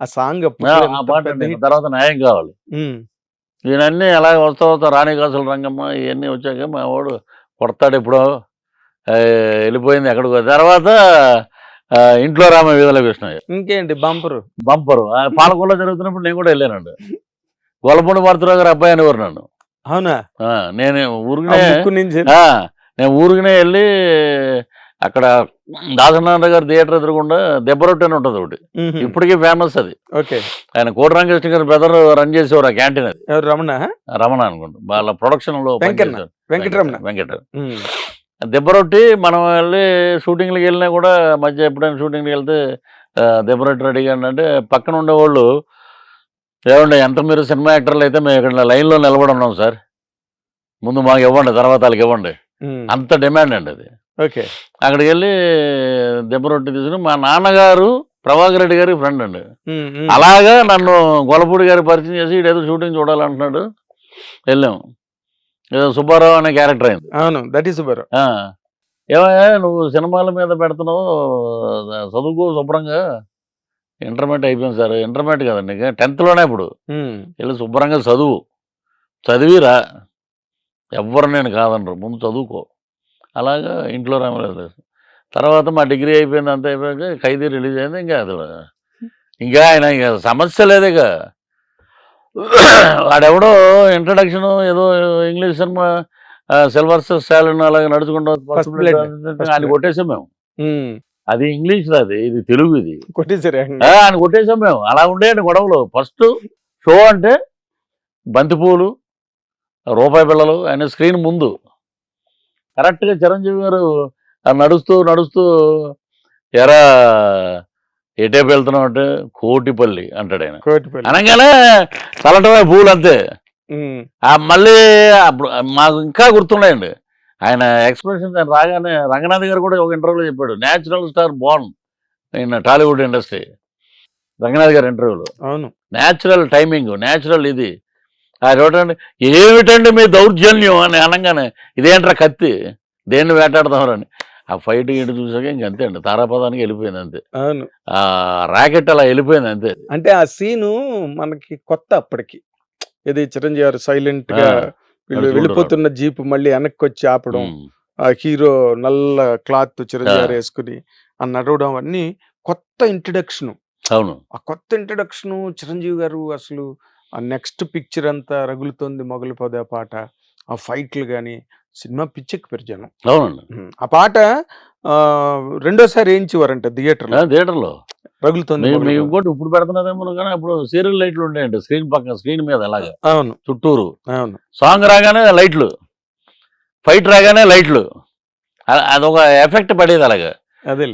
ఆ సాంగ్ ఆ పాట. తర్వాత న్యాయం కావాలి. ఈయనన్నీ అలా వస్తా వస్తా రాణి కాసుల రంగమ్మ ఇవన్నీ వచ్చాక మా వాడు కొడతాడు ఎప్పుడో ఆ, వెళ్ళిపోయింది ఎక్కడికో. తర్వాత ఇంట్లో రామ వీధుల కృష్ణయ్య. ఇంకేంటి బంపరు? బంపరు. ఆ, పాలకొల్లో జరుగుతున్నప్పుడు నేను కూడా వెళ్ళానండి. గొల్లపూడి మారుతురావు గారు అబ్బాయి అనేవారు నన్ను. అవునా? నేను ఆ, నేను ఊరికనే వెళ్ళి అక్కడ దాసనారాయణ గారి థియేటర్ ఎదురుగుండా దెబ్బరొట్టి అని ఉంటుంది ఒకటి. ఇప్పటికీ ఫేమస్ అది. ఓకే. ఆయన కోటరామకృష్ణ గారి బ్రదర్ రన్ చేసేవారు ఆ క్యాంటీన్ అది. రమణ? రమణ అనుకుంటా. వాళ్ళ ప్రొడక్షన్లో. వెంకటరమణ. వెంకట మ్మ్. దెబ్బరొట్టి మనం వెళ్ళి షూటింగ్లకి వెళ్ళినా కూడా మధ్య ఎప్పుడైనా షూటింగ్కి వెళ్తే దెబ్బరొట్టి రెడీగా అంటే పక్కన ఉండేవాళ్ళు ఏమండి ఎంత మీరు సినిమా యాక్టర్లు అయితే మేము ఇక్కడ లైన్లో నిలబడి ఉన్నాం సార్. ముందు మాకు ఇవ్వండి తర్వాత వాళ్ళకి ఇవ్వండి. అంత డిమాండ్ అండి అది. ఓకే. అక్కడికి వెళ్ళి దెబ్బరొట్టి తీసుకుని మా నాన్నగారు ప్రభాకర్ రెడ్డి గారి ఫ్రెండ్ అండి. అలాగా నన్ను గొలపూడి గారి పరిచయం చేసి ఏదో షూటింగ్ చూడాలంటున్నాడు. వెళ్ళాం. ఏదో సుబ్బారావు అనే క్యారెక్టర్ అయింది. అవును దట్ ఈస్ ఆ, ఏమయ్యా నువ్వు సినిమాల మీద పెడుతున్నావు చదువుకో శుభ్రంగా. ఇంటర్మీడియట్ అయిపోయింది సార్. ఇంటర్మీడియట్ కదండి టెన్త్లోనే ఇప్పుడు. వెళ్ళి శుభ్రంగా చదువు. చదివిరా. ఎవ్వరు నేను కాదనరు. ముందు చదువుకో. అలాగా ఇంట్లో రామలేదు తర్వాత మా డిగ్రీ అయిపోయింది అంత అయిపోయాక ఖైదీ రిలీజ్ అయింది ఇంకా అది ఇంకా ఆయన ఇక సమస్య లేదు ఇక. వాడెవడో ఇంట్రడక్షన్ ఏదో ఇంగ్లీష్ సినిమా సిల్వర్ స్టాలిన్ అలాగే నడుచుకుంటూ ఆయన. కొట్టేసాం మేము. అది ఇంగ్లీష్ అది ఇది తెలుగు ఇది. కొట్టేసరి ఆయన. కొట్టేసాం మేము. అలా ఉండేయండి గొడవలు. ఫస్ట్ షో అంటే బంతిపూలు రూపాయి పిల్లలు ఆయన స్క్రీన్ ముందు. కరెక్ట్గా చిరంజీవి గారు నడుస్తూ నడుస్తూ ఎరా ఎటేపు వెళ్తున్నాం అంటే కోటిపల్లి అంటాడు ఆయన. కోటిపల్లి. అనగానే చల్లటమే పూలు అంతే. మళ్ళీ అప్పుడు మాకు ఇంకా గుర్తున్నాయండి. ఆయన ఎక్స్ప్రెషన్ ఆయన రాగానే రంగనాథ్ గారు కూడా ఒక ఇంటర్వ్యూలో చెప్పాడు natural star born in Tollywood industry. Ranganath గారి ఇంటర్వ్యూలో. అవును. న్యాచురల్ టైమింగ్ న్యాచురల్ ఇది. చూడండి. ఏమిటండి మీ దౌర్జన్యం అని అనగానే ఇదేంట్రా కత్తి? దేన్ని వేటాడదామని ఆ ఫైట్ ఇటు చూసాక ఇంక అంతే అండి. తారాపదానికి వెళ్ళిపోయింది అంతే. అవును. ఆ రాకెట్ అలా వెళ్ళిపోయింది అంతే. అంటే ఆ సీను మనకి కొత్త అప్పటికి. ఇది చిరంజీవి గారు సైలెంట్గా వీళ్ళు వెళ్ళిపోతున్న జీప్ మళ్ళీ వెనక్కి వచ్చి ఆపడం ఆ హీరో నల్ల క్లాత్ చిరంజీవి. గారు వేసుకుని ఆ నడవడం అన్ని కొత్త ఇంట్రడక్షన్. అవును. ఆ కొత్త ఇంట్రడక్షన్ చిరంజీవి గారు అసలు ఆ నెక్స్ట్ పిక్చర్ అంతా రగులుతోంది మొగలు పొద పాట ఆ ఫైట్లు కానీ సినిమా పిచ్చెక్కి జనం. అవునండి. ఆ పాట ఆ, రెండోసారి వేయించేవారంట థియేటర్లో. ఆ, థియేటర్లో. రగులుతోంది. ఇంకోటి ఇప్పుడు పెడుతున్నారేమో కానీ అప్పుడు సీరియల్ లైట్లు ఉండేయండి స్క్రీన్ పక్కన స్క్రీన్ మీద అలాగా. అవును. చుట్టూరు. అవును. సాంగ్ రాగానే లైట్లు. ఫైట్ రాగానే లైట్లు. అదొక ఎఫెక్ట్ పడేది అలాగా.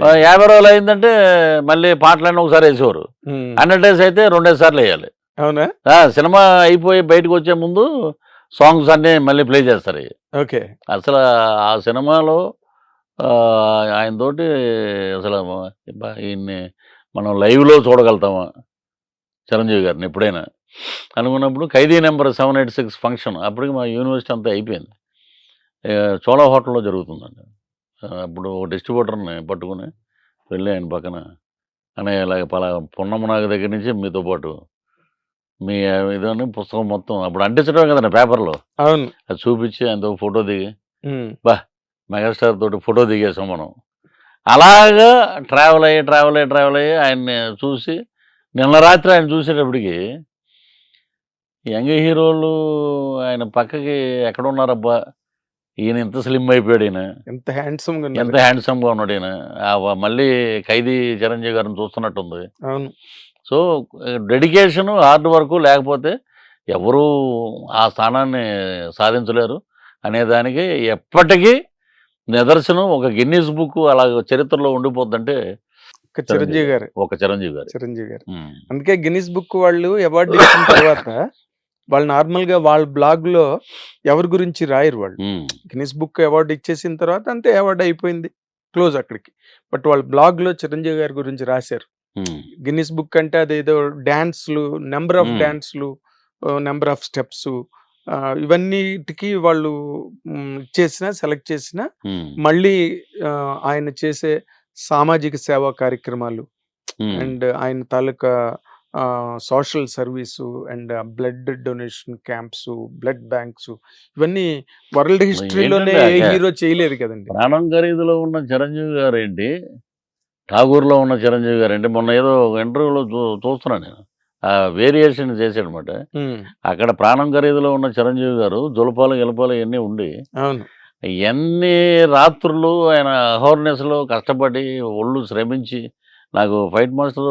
ఆ, యాభై రోజులు అయిందంటే మళ్ళీ పాటలన్నీ ఒకసారి వేసేవారు. హండ్రెడ్ డేస్ అయితే రెండేసి సార్లు వేయాలి. అవునా? సినిమా అయిపోయి బయటకు వచ్చే ముందు సాంగ్స్ అన్నీ మళ్ళీ ప్లే చేస్తారు. ఓకే. అసలు ఆ సినిమాలో ఆ, ఆయనతోటి అసలు ఈయన్ని మనం లైవ్లో చూడగలుగుతామా? చిరంజీవి గారిని ఎప్పుడైనా. అనుకున్నప్పుడు Khaidi number seven eight six function అప్పటికి మా యూనివర్సిటీ అంతా అయిపోయింది. చోళా హోటల్లో జరుగుతుందండి. అప్పుడు డిస్ట్రిబ్యూటర్ని పట్టుకుని వెళ్ళి ఆయన పక్కన అనే ఇలాగ పలా పున్నమనాగ దగ్గర నుంచి మీతో పాటు మీ ఇదని పుస్తకం మొత్తం అప్పుడు అంటించడం కదండి పేపర్లో. అవును. అది చూపించి ఆయనతో ఫోటో దిగి ఉమ్. మెగాస్టార్ తోటి ఫోటో దిగేసాం మనం. అలాగా ట్రావెల్ అయ్యి ట్రావెల్ అయ్యి ట్రావెల్ అయ్యి ఆయన్ని చూసి నిన్న రాత్రి ఆయన చూసేటప్పటికి యంగ్ హీరోలు ఆయన పక్కకి ఎక్కడ ఉన్నారబ్బా ఈయన ఇంత స్లిమ్ అయిపోయాడు ఈయన. ఎంత హ్యాండ్సమ్గా ఎంత ఉన్నారు. హ్యాండ్సమ్గా ఉన్నాడు ఈయన. మళ్ళీ ఖైదీ చిరంజీవి గారిని చూస్తున్నట్టుంది. అవును. సో డెడికేషన్ హార్డ్ వర్క్ లేకపోతే ఎవరు ఆ స్థానాన్ని సాధించలేరు అనే దానికి ఎప్పటికీ నిదర్శనం ఒక గిన్నీస్ బుక్ అలా చరిత్రలో ఉండిపోద్దంటే ఒక చిరంజీవి గారు. ఒక చిరంజీవి గారు. చిరంజీవి గారు. అందుకే గిన్నిస్ బుక్ వాళ్ళు అవార్డు ఇచ్చిన తర్వాత వాళ్ళు నార్మల్గా వాళ్ళ బ్లాగ్లో ఎవరి గురించి రాయరు వాళ్ళు ఉమ్. గిన్నిస్ బుక్ అవార్డు ఇచ్చేసిన తర్వాత అంతే అవార్డు అయిపోయింది క్లోజ్ అక్కడికి బట్ వాళ్ళ బ్లాగ్లో చిరంజీవి గారి గురించి రాశారు. గిన్నిస్ బుక్ అంటే అదేదో డాన్స్లు నెంబర్ ఆఫ్. డాన్స్లు నెంబర్ ఆఫ్ స్టెప్స్ ఇవన్నిటికి వాళ్ళు చేసిన సెలెక్ట్ చేసిన. మళ్ళీ ఆయన చేసే సామాజిక సేవా కార్యక్రమాలు. అండ్ ఆయన తాలూకా social service and blood donation camps blood banks ఇవన్నీ వరల్డ్ హిస్టరీలోనే ఏ హీరో చేయలేదు కదండి. ప్రాణం ఖరీదులో ఉన్న చిరంజీవి గారు ఏంటి ఠాగూర్లో ఉన్న చిరంజీవి గారు ఏంటి మొన్న ఏదో ఇంటర్వ్యూలో చూస్తున్నాను నేను. ఆ వేరియేషన్ చేశాడనమాట అక్కడ ప్రాణం ఖరీదులో ఉన్న చిరంజీవి గారు జులపాలు గెలపాలు ఇవన్నీ ఉండి ఎన్ని రాత్రులు ఆయన అహోర్నెస్లో కష్టపడి ఒళ్ళు శ్రమించి నాకు ఫైట్ మాస్టర్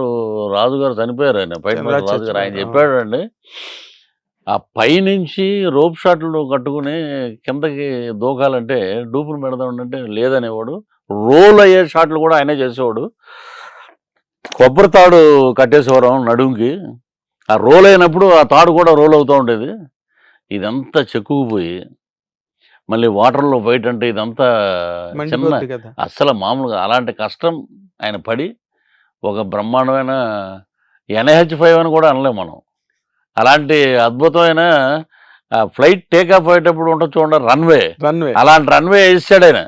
రాజు గారు చనిపోయారు ఆయన. ఫైట్ మాస్టర్ రాజు గారు ఆయన చెప్పాడు అండి ఆ పైనుంచి రోప్ షాట్లు కట్టుకుని కిందకి దూకాలంటే డూపులు పెడదామంటే లేదనేవాడు. రోల్ అయ్యే షాట్లు కూడా ఆయనే చేసేవాడు. కొబ్బరి తాడు కట్టేసేవారు నడుంకి ఆ రోల్ అయినప్పుడు ఆ తాడు కూడా రోల్ అవుతూ ఉండేది. ఇదంతా చెక్కుకుపోయి మళ్ళీ వాటర్లో బయట అంటే ఇదంతా చిన్న అస్సలు మామూలుగా అలాంటి కష్టం ఆయన పడి ఒక బ్రహ్మాండమైన ఎన్హెచ్ ఫైవ్ అని కూడా అనలేం మనం. అలాంటి అద్భుతమైన ఫ్లైట్ టేక్ ఆఫ్ అయ్యేటప్పుడు ఉంటుంది చూడండి రన్వే. రన్వే. అలాంటి రన్వే వేసాడు ఆయన.